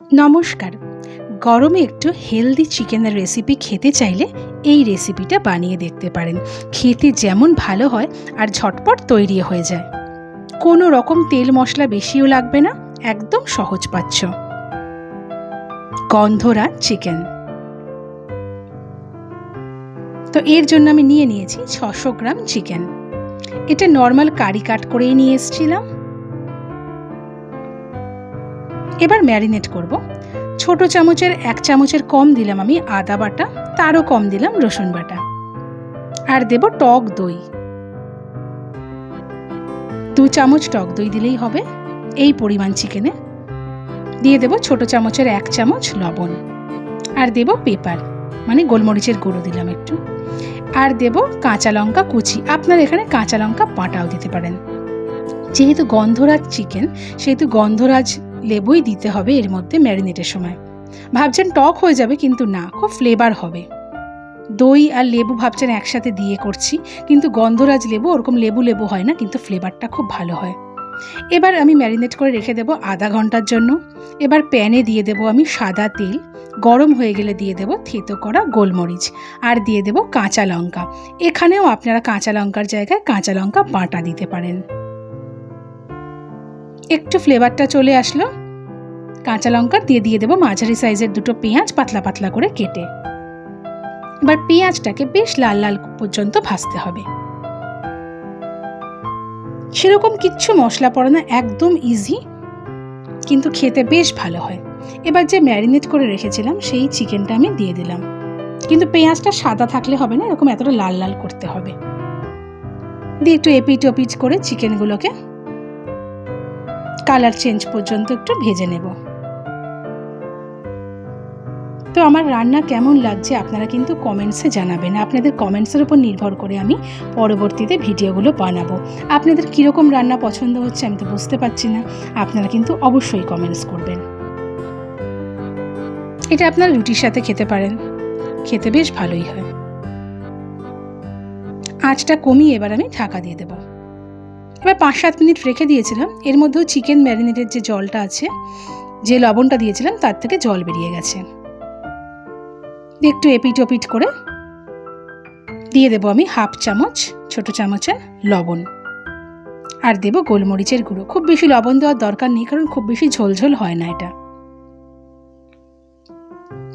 নমস্কার। গরমে একটু হেলদি চিকেনের রেসিপি খেতে চাইলে এই রেসিপিটা বানিয়ে দেখতে পারেন। খেতে যেমন ভালো হয় আর ঝটপট তৈরি হয়ে যায়। কোনো রকম তেল মশলা বেশিও লাগবে না, একদম সহজ পাচ্ছ। গন্ধরা চিকেন। তো এর জন্য আমি নিয়ে নিয়েছি ছশো গ্রাম চিকেন। এটা নর্মাল কারি কাট করেই নিয়ে এসেছিলাম। এবার ম্যারিনেট করব। ছোট চামচের এক চামচের কম দিলাম আমি আদা বাটা, তারও কম দিলাম রসুন বাটা। আর দেব টক দই। দু চামচ টক দই দিলেই হবে, এই পরিমাণ চিকেনে। দিয়ে দেব ছোট চামচের এক চামচ লবণ। আর দেব পেপার মানে গোলমরিচের গুঁড়ো দিলাম একটু। আর দেব কাঁচা লঙ্কা কুচি, আপনার এখানে কাঁচা লঙ্কা বাটাও দিতে পারেন। যেহেতু গন্ধরাজ চিকেন, সেহেতু গন্ধরাজ লেবুই দিতে হবে এর মধ্যে ম্যারিনেটের সময়। ভাবছেন টক হয়ে যাবে কিন্তু না, খুব ফ্লেভার হবে। দই আর লেবু ভাবছেন একসাথে দিয়ে করছি, কিন্তু গন্ধরাজ লেবু ওরকম লেবু লেবু হয় না, কিন্তু ফ্লেভারটা খুব ভালো হয়। এবার আমি ম্যারিনেট করে রেখে দেবো আধা ঘণ্টার জন্য। এবার প্যানে দিয়ে দেবো আমি সাদা তেল, গরম হয়ে গেলে দিয়ে দেবো থেতো করা গোলমরিচ, আর দিয়ে দেবো কাঁচা লঙ্কা। এখানেও আপনারা কাঁচা লঙ্কার জায়গায় কাঁচা লঙ্কা বাটা দিতে পারেন। একটু ফ্লেভারটা চলে আসলো। কাঁচা লঙ্কা দিয়ে দিয়ে দেবো মাঝারি সাইজের দুটো পেঁয়াজ পাতলা পাতলা করে কেটে। এবার পেঁয়াজটাকে বেশ লাল লাল পর্যন্ত ভাজতে হবে। সেরকম কিচ্ছু মশলা পড়ে না একদম ইজি কিন্তু খেতে বেশ ভালো হয়। এবার যে ম্যারিনেট করে রেখেছিলাম, সেই চিকেনটা আমি দিয়ে দিলাম। কিন্তু পেঁয়াজটা সাদা থাকলে হবে না, এরকম এতটা লাল লাল করতে হবে। দিয়ে একটু এপিট ওপিট করে চিকেনগুলোকে কালার চেঞ্জ পর্যন্ত একটু ভেজে নেব। তো আমার রান্না কেমন লাগছে আপনারা কিন্তু কমেন্টসে জানাবেন। আপনাদের কমেন্টসের উপর নির্ভর করে আমি পরবর্তীতে ভিডিওগুলো বানাবো। আপনাদের কীরকম রান্না পছন্দ হচ্ছে আমি তো বুঝতে পারছি না। আপনারা কিন্তু অবশ্যই কমেন্টস করবেন। এটা আপনারা রুটির সাথে খেতে পারেন। খেতে বেশ ভালোই হয়। আঁচটা কমিয়ে এবার আমি ঢাকা দিয়ে দেবো। এবার পাঁচ সাত মিনিট রেখে দিয়েছিলাম। এর মধ্যেও চিকেন ম্যারিনেটের যে জলটা আছে, যে লবণটা দিয়েছিলাম, তার থেকে জল বেরিয়ে গেছে। একটু এপিট ওপিট করে দিয়ে দেবো আমি হাফ চামচ, ছোট চামচের লবণ। আর দেবো গোলমরিচের গুঁড়ো। খুব বেশি লবণ দেওয়ার দরকার নেই, কারণ খুব বেশি ঝোলঝোল হয় না এটা।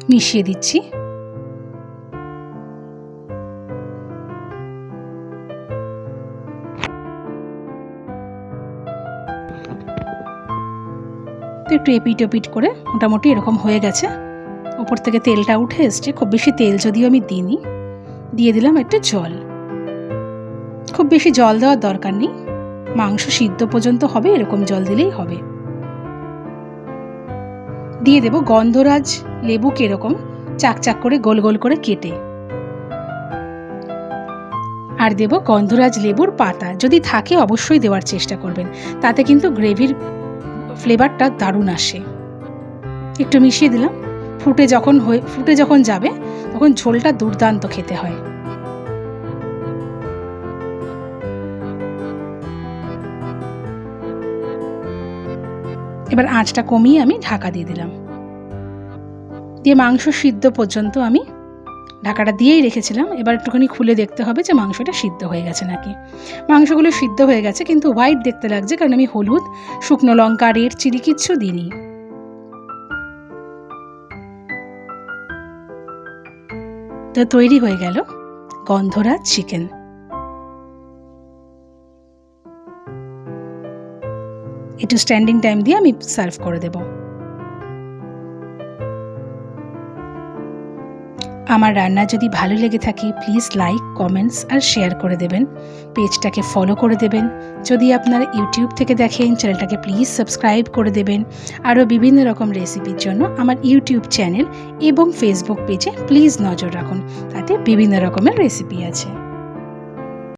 মিশিয়ে দিচ্ছি। তো একটু এপিট ওপিট করে মোটামুটি এরকম হয়ে গেছে। ওপর থেকে তেলটা উঠে এসছে। খুব বেশি তেল যদিও আমি দিইনি। দিয়ে দিলাম একটু জল। খুব বেশি জল দেওয়ার দরকার নেই। মাংস সিদ্ধ পর্যন্ত হবে, এরকম জল দিলেই হবে। দিয়ে দেব গন্ধরাজ লেবু এরকম চাক চাক করে গোল গোল করে কেটে। আর দেব গন্ধরাজ লেবুর পাতা। যদি থাকে অবশ্যই দেওয়ার চেষ্টা করবেন। তাতে কিন্তু গ্রেভির ফ্লেভারটা দারুণ আসে। একটু মিশিয়ে দিলাম। ফুটে যখন হয়ে, ফুটে যখন যাবে, তখন ঝোলটা দুর্দান্ত খেতে হয়। এবার আঁচটা কমিয়ে আমি ঢাকা দিয়ে দিলাম। দিয়ে মাংস সিদ্ধ পর্যন্ত আমি ঢাকাটা দিয়েই রেখেছিলাম। এবার একটুখানি খুলে দেখতে হবে যে মাংসটা সিদ্ধ হয়ে গেছে নাকি। মাংসগুলো সিদ্ধ হয়ে গেছে, কিন্তু হোয়াইট দেখতে লাগছে কারণ আমি হলুদ, শুকনো লঙ্কা রেড চিলি কিচ্ছু দিইনি। তো তৈরি হয়ে গেল গন্ধরাজ চিকেন। একটু স্ট্যান্ডিং টাইম দিয়ে আমি সার্ভ করে দেব। আমার রান্না যদি ভালো লেগে থাকে প্লিজ লাইক কমেন্টস আর শেয়ার করে দেবেন। পেজটাকে ফলো করে দেবেন। যদি আপনারা ইউটিউব থেকে দেখেন, চ্যানেলটাকে প্লিজ সাবস্ক্রাইব করে দেবেন। আরও বিভিন্ন রকম রেসিপির জন্য আমার ইউটিউব চ্যানেল এবং ফেসবুক পেজে প্লিজ নজর রাখুন। তাতে বিভিন্ন রকমের রেসিপি আছে।